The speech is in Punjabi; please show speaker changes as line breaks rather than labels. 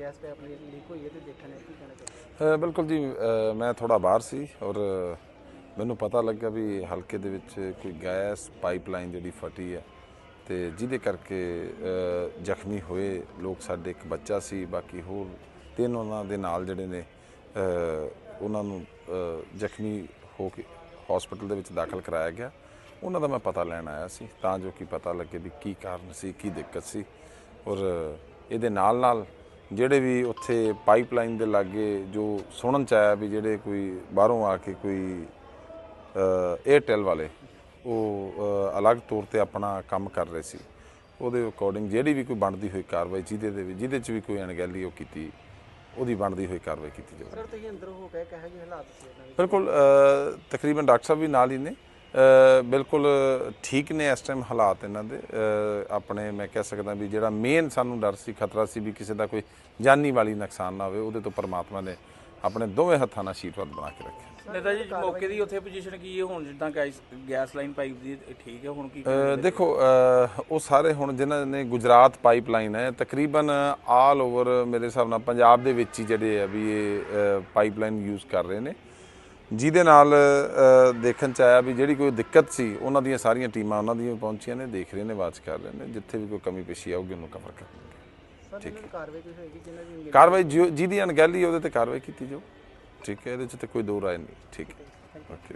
ਗੈਸ ਪਾਈਪ ਲੀਕ ਹੋਈ ਹੈ ਤੇ ਦੇਖਣ ਕੀ ਕਹਿਣਾ ਚਾਹੁੰਦੇ
ਬਿਲਕੁਲ ਜੀ ਮੈਂ ਥੋੜਾ ਬਾਹਰ ਸੀ ਔਰ ਮੈਨੂੰ ਪਤਾ ਲੱਗਾ ਵੀ ਹਲਕੇ ਦੇ ਵਿੱਚ ਕੋਈ ਗੈਸ ਪਾਈਪਲਾਈਨ ਜਿਹੜੀ ਫਟੀ ਹੈ ਤੇ ਜਿਹਦੇ ਕਰਕੇ ਜ਼ਖਮੀ ਹੋਏ ਲੋਕ, ਸਾਡੇ ਇੱਕ ਬੱਚਾ ਸੀ, ਬਾਕੀ ਹੋਰ ਤਿੰਨ ਉਹਨਾਂ ਦੇ ਨਾਲ ਜਿਹੜੇ ਨੇ ਉਹਨਾਂ ਨੂੰ ਜ਼ਖਮੀ ਹੋ ਕੇ ਹਸਪੀਟਲ ਦੇ ਵਿੱਚ ਦਾਖਲ ਕਰਾਇਆ ਗਿਆ। ਉਹਨਾਂ ਦਾ ਮੈਂ ਪਤਾ ਲੈਣ ਆਇਆ ਸੀ, ਤਾਂ ਜੋ ਕਿ ਪਤਾ ਲੱਗੇ ਵੀ ਕੀ ਕਾਰਨ ਸੀ, ਕੀ ਦਿੱਕਤ ਸੀ ਔਰ ਇਹਦੇ ਨਾਲ ਨਾਲ ਜਿਹੜੇ ਵੀ ਉੱਥੇ ਪਾਈਪਲਾਈਨ ਦੇ ਲਾਗੇ ਜੋ ਸੁਣਨ ਚ ਆਇਆ ਵੀ ਜਿਹੜੇ ਕੋਈ ਬਾਹਰੋਂ ਆ ਕੇ ਕੋਈ 에ਅਰਟੈਲ ਵਾਲੇ ਉਹ ਅਲੱਗ ਤੌਰ ਤੇ ਆਪਣਾ ਕੰਮ ਕਰ ਰਹੇ ਸੀ। ਉਹਦੇ ਅਕੋਰਡਿੰਗ ਜਿਹੜੀ ਵੀ ਕੋਈ ਬਣਦੀ ਹੋਈ ਕਾਰਵਾਈ ਜਿਹਦੇ ਦੇ ਵਿੱਚ ਜਿਹਦੇ ਚ ਵੀ ਕੋਈ ਅਣਗਹਿਲੀ ਉਹ ਕੀਤੀ ਉਹਦੀ ਬਣਦੀ ਹੋਈ ਕਾਰਵਾਈ ਕੀਤੀ ਜਾਵੇ
ਸਰ ਤੁਸੀਂ ਅੰਦਰ ਹੋ ਕੇ ਕਹੇ ਹਾਲਾਤ ਸੀ
ਬਿਲਕੁਲ ਤਕਰੀਬਨ ਡਾਕਟਰ ਸਾਹਿਬ ਵੀ ਨਾਲ ਹੀ ਨੇ। ਬਿਲਕੁਲ ਠੀਕ ਨੇ ਇਸ ਟਾਈਮ ਹਾਲਾਤ ਇਹਨਾਂ ਦੇ। ਆਪਣੇ ਮੈਂ ਕਹਿ ਸਕਦਾ ਵੀ ਜਿਹੜਾ ਮੇਨ ਸਾਨੂੰ ਡਰ ਸੀ ਖਤਰਾ ਸੀ ਵੀ ਕਿਸੇ ਦਾ ਕੋਈ ਜਾਨੀ ਵਾਲੀ ਨੁਕਸਾਨ ਨਾ ਹੋਵੇ ਉਹਦੇ ਤੋਂ ਪਰਮਾਤਮਾ ਨੇ ਆਪਣੇ ਦੋਵੇਂ ਹੱਥਾਂ ਨਾਲ ਆਸ਼ੀਰਵਾਦ ਬਣਾ ਕੇ ਰੱਖਿਆ।
ਨੇਤਾ ਜੀ ਮੌਕੇ ਦੀ ਉੱਥੇ ਪੋਜੀਸ਼ਨ ਕੀ ਹੈ? ਹੁਣ ਜਿੱਦਾਂ ਗੈਸ ਲਾਈਨ ਪਾਈਪ ਦੀ ਠੀਕ ਹੈ ਹੁਣ ਕੀ
ਦੇਖੋ ਉਹ ਸਾਰੇ ਹੁਣ ਜਿਨ੍ਹਾਂ ਨੇ ਗੁਜਰਾਤ ਪਾਈਪਲਾਈਨ ਹੈ ਤਕਰੀਬਨ ਆਲ ਓਵਰ ਮੇਰੇ ਹਿਸਾਬ ਨਾਲ ਪੰਜਾਬ ਦੇ ਵਿੱਚ ਹੀ ਜਿਹੜੇ ਆ ਵੀ ਇਹ ਪਾਈਪਲਾਈਨ ਯੂਜ਼ ਕਰ ਰਹੇ ਨੇ। ਜਿਹਦੇ ਨਾਲ ਦੇਖਣ ਚ ਆਇਆ ਵੀ ਜਿਹੜੀ ਕੋਈ ਦਿੱਕਤ ਸੀ ਉਹਨਾਂ ਦੀਆਂ ਸਾਰੀਆਂ ਟੀਮਾਂ ਉਹਨਾਂ ਦੀਆਂ ਪਹੁੰਚੀਆਂ ਨੇ ਦੇਖ ਰਹੇ ਨੇ ਵਾਚ ਕਰ ਰਹੇ ਨੇ ਜਿੱਥੇ ਵੀ ਕੋਈ ਕਮੀ ਪੇਸ਼ੀ ਆਊਗੀ ਉਹਨੂੰ ਕਵਰ ਕਰਾਂਗੇ
ਇਹਨਾਂ ਦੀ ਕਾਰਵਾਈ ਕੋਈ ਹੋਏਗੀ ਜਿਨ੍ਹਾਂ ਦੀ
ਕਾਰਵਾਈ ਜਿਹਦੀ ਅਣਗਹਿਲੀ ਉਹਦੇ ਤੇ ਕਾਰਵਾਈ ਕੀਤੀ ਜਾਊ। ਠੀਕ ਹੈ ਇਹਦੇ ਚ ਤੇ ਕੋਈ ਦੋ ਰਾਏ ਨਹੀਂ। ਠੀਕ ਹੈ। ਓਕੇ